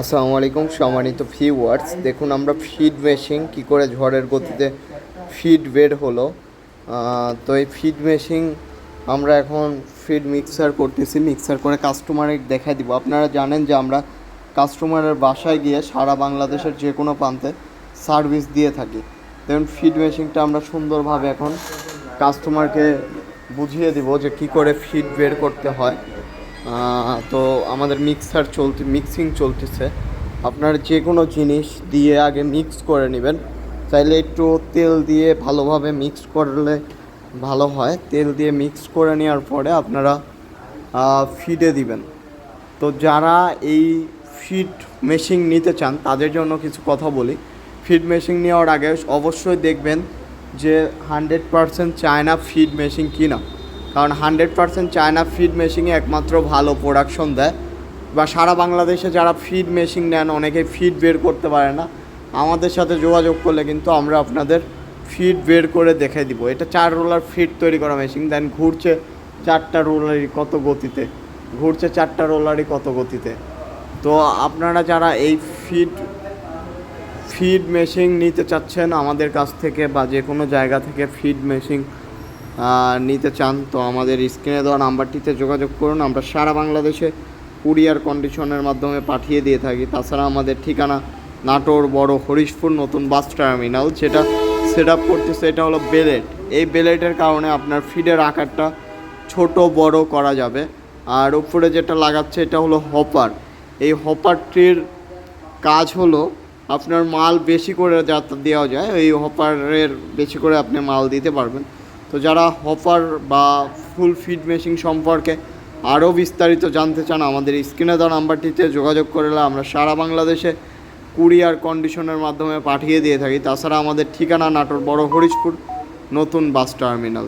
আসসালামু আলাইকুম সম্মানিত ভিউয়ার্স দেখুন, আমরা ফিড মেশিন কি করে ঝড়ের গতিতে ফিড বের হলো। তো এই ফিড মেশিন আমরা এখন ফিড মিক্সার করতেছি। মিক্সার করে কাস্টমারের দেখাই দিব। আপনারা জানেন যে আমরা কাস্টমারের বাসায় গিয়ে সারা বাংলাদেশের যে কোনো প্রান্তে সার্ভিস দিয়ে থাকি। দেখুন ফিড মেশিনটা আমরা সুন্দরভাবে এখন কাস্টমারকে বুঝিয়ে দিব যে কি করে ফিড বের করতে হয়। তো আমাদের মিক্সার চলতে মিক্সিং চলতেছে। আপনার যে কোনো জিনিস দিয়ে আগে মিক্স করে নেবেন। চাইলে একটু তেল দিয়ে ভালোভাবে মিক্স করলে ভালো হয়। তেল দিয়ে মিক্স করে নেওয়ার পরে আপনারা ফিডে দিবেন। তো যারা এই ফিড মেশিন নিতে চান, তাদের জন্য কিছু কথা বলি। ফিড মেশিন নেওয়ার আগে অবশ্যই দেখবেন যে hundred percent China feed machine কিনা। কারণ হান্ড্রেড পারসেন্ট চায়না ফিড মেশিনে একমাত্র ভালো প্রোডাকশন দেয়। বা সারা বাংলাদেশে যারা ফিড মেশিন নেন অনেকে ফিড বের করতে পারে না। আমাদের সাথে যোগাযোগ করলে কিন্তু আমরা আপনাদের ফিড বের করে দেখে দিব। এটা চার রোলার ফিড তৈরি করা মেশিন দেন ঘুরছে চারটা রোলারই কত গতিতে? ঘুরছে চারটা রোলারই কত গতিতে? তো আপনারা যারা এই ফিড ফিড মেশিন নিতে চাচ্ছেন, আমাদের কাছ থেকে বা যে কোনো জায়গা থেকে ফিড মেশিন নিতে চান তো আমাদের স্ক্রিনে দেওয়া নাম্বারটিতে যোগাযোগ করুন। আমরা সারা বাংলাদেশে কুরিয়ার কন্ডিশনের মাধ্যমে পাঠিয়ে দিয়ে থাকি। তাছাড়া আমাদের ঠিকানা নাটোর বড় হরিশপুর নতুন বাস টার্মিনাল। যেটা সেট আপ করতেছে, এটা হলো বেলেট। এই বেলেটের কারণে আপনার ফিডের আকারটা ছোট, বড় করা যাবে। আর উপরে যেটা লাগাচ্ছে, এটা হলো হপার এই হপারটির কাজ হলো আপনার মাল বেশি করে যাতে, দেওয়া যায়। এই হপারের বেশি করে আপনি মাল দিতে পারবেন। তো যারা হপার বা ফুল ফিড মেশিন সম্পর্কে আরও বিস্তারিত জানতে চান, আমাদের স্ক্রিনে দেওয়া নাম্বারটিতে যোগাযোগ করলে আমরা সারা বাংলাদেশে কুরিয়ার কন্ডিশনের মাধ্যমে পাঠিয়ে দিয়ে থাকি। তাছাড়া আমাদের ঠিকানা নাটোর বড় হরিশপুর, নতুন বাস টার্মিনাল